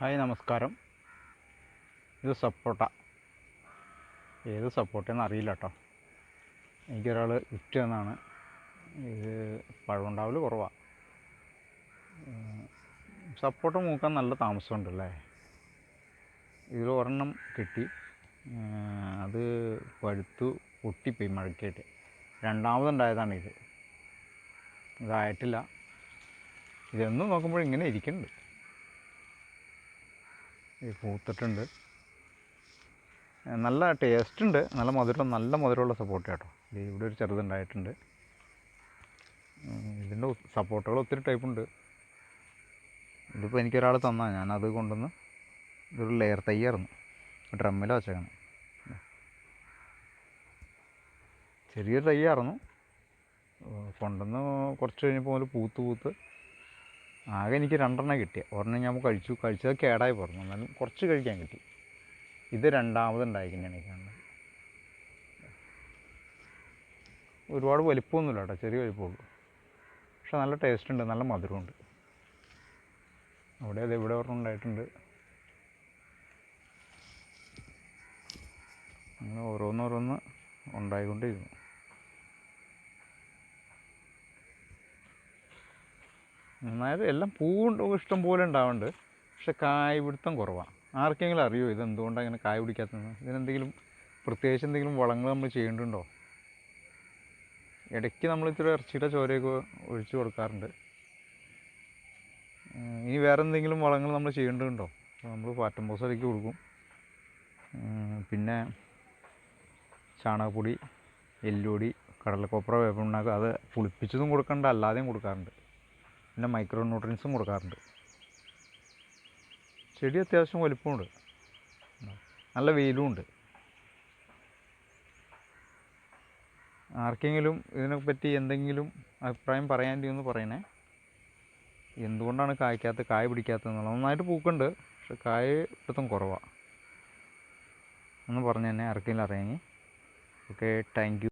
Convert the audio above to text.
Hi നമസ്കാരം. ഇത് സപ്പോട്ട. ഏത് സപ്പോട്ടയെന്ന് അറിയില്ല കേട്ടോ എനിക്കൊരാൾ ഗിഫ്റ്റ് തന്നാണ്. ഇത് പഴമുണ്ടാവൽ കുറവാണ് സപ്പോട്ട മൂക്കാൻ നല്ല താമസമുണ്ടല്ലേ? ഇതിൽ ഒരെണ്ണം കിട്ടി. അത് പഴുത്തു പൊട്ടിപ്പോയി മഴക്കായിട്ട്. രണ്ടാമതുണ്ടായതാണ് ഇത്. ഇതായിട്ടില്ല. ഇതെന്നും നോക്കുമ്പോൾ ഇങ്ങനെ ഇരിക്കുന്നുണ്ട്. ഈ പൂത്തിട്ടുണ്ട്. നല്ല ടേസ്റ്റ് ഉണ്ട്. നല്ല മധുരം നല്ല മധുരമുള്ള സപ്പോർട്ട് കേട്ടോ ഇവിടെ ഒരു ചെറുതുണ്ടായിട്ടുണ്ട്. ഇതിന്റെ സപ്പോർട്ടുകൾ ഒത്തിരി ടൈപ്പ് ഉണ്ട്. ഇതിപ്പോൾ എനിക്കൊരാൾ തന്നാൽ ഞാനത് കൊണ്ടുവന്ന് ഇതൊരു ലെയർ തയ്യായിരുന്നു. ഡ്രമ്മിൽ വെച്ചേക്കണം. ചെറിയൊരു തയ്യായിരുന്നു. കൊണ്ടുവന്ന് കുറച്ച് കഴിഞ്ഞപ്പോൾ ഒരു പൂത്ത് പൂത്ത് ആകെ എനിക്ക് രണ്ടെണ്ണം കിട്ടിയ ഒരെണ്ണം ഞാൻ കഴിച്ചു. കഴിച്ചത് കേടായി പറഞ്ഞു എന്നാലും കുറച്ച് കഴിക്കാൻ കിട്ടി. ഇത് രണ്ടാമത് ഉണ്ടായിരിക്കുന്നതാണ് കാണുന്നത്. ഒരുപാട് വലിപ്പമൊന്നുമില്ല കേട്ടോ. ചെറിയ വലിപ്പമുള്ളൂ. പക്ഷെ നല്ല ടേസ്റ്റ് ഉണ്ട്. നല്ല മധുരമുണ്ട്. അവിടെ അത് ഇവിടെ ഒരെണ്ണം ഉണ്ടായിട്ടുണ്ട്. അങ്ങനെ ഓരോന്നോരോന്ന് ഉണ്ടായിക്കൊണ്ടിരുന്നു നന്നായത് എല്ലാം പൂവുണ്ട് ഇഷ്ടം പോലെ ഉണ്ടാവുന്നുണ്ട്. പക്ഷെ കായ് പിടുത്തം കുറവാണ്. ആർക്കെങ്കിലും അറിയോ ഇത് എന്തുകൊണ്ടാണ് ഇങ്ങനെ കായ് പിടിക്കാത്തതെന്ന്? ഇതിനെന്തെങ്കിലും പ്രത്യേകിച്ച് എന്തെങ്കിലും വളങ്ങൾ നമ്മൾ ചെയ്യേണ്ടതുണ്ടോ? ഇടയ്ക്ക് നമ്മൾ ഇത്തിരി ഇറച്ചിയുടെ ചോരയൊക്കെ ഒഴിച്ചു കൊടുക്കാറുണ്ട്. ഇനി വേറെ എന്തെങ്കിലും വളങ്ങൾ നമ്മൾ ചെയ്യേണ്ടതുണ്ടോ? നമ്മൾ പാറ്റംപോസ് ഇടയ്ക്ക് കൊടുക്കും. പിന്നെ ചാണകപ്പൊടി എല്ലുപൊടി കടലക്കൊപ്ര വേപ്പുണ്ടാക്കുക അത് പുളിപ്പിച്ചതും കൊടുക്കണ്ട അല്ലാതെയും കൊടുക്കാറുണ്ട്. പിന്നെ മൈക്രോ ന്യൂട്രിയൻസും കൊടുക്കാറുണ്ട്. ചെടി അത്യാവശ്യം വലിപ്പമുണ്ട്. നല്ല വെയിലും ഉണ്ട് ആർക്കെങ്കിലും ഇതിനെപ്പറ്റി എന്തെങ്കിലും അഭിപ്രായം പറയാൻ പറയാണ്ടെന്ന് പറയണേ. എന്തുകൊണ്ടാണ് കായ്ക്കാത്ത കായ പിടിക്കാത്തതെന്നുള്ളത്? നന്നായിട്ട് പൂക്കുണ്ട് പക്ഷെ കായ പിടുത്തം കുറവാണ് ഒന്ന് പറഞ്ഞു തന്നെ ആർക്കെങ്കിലും അറിയാമെങ്കിൽ. Okay thank you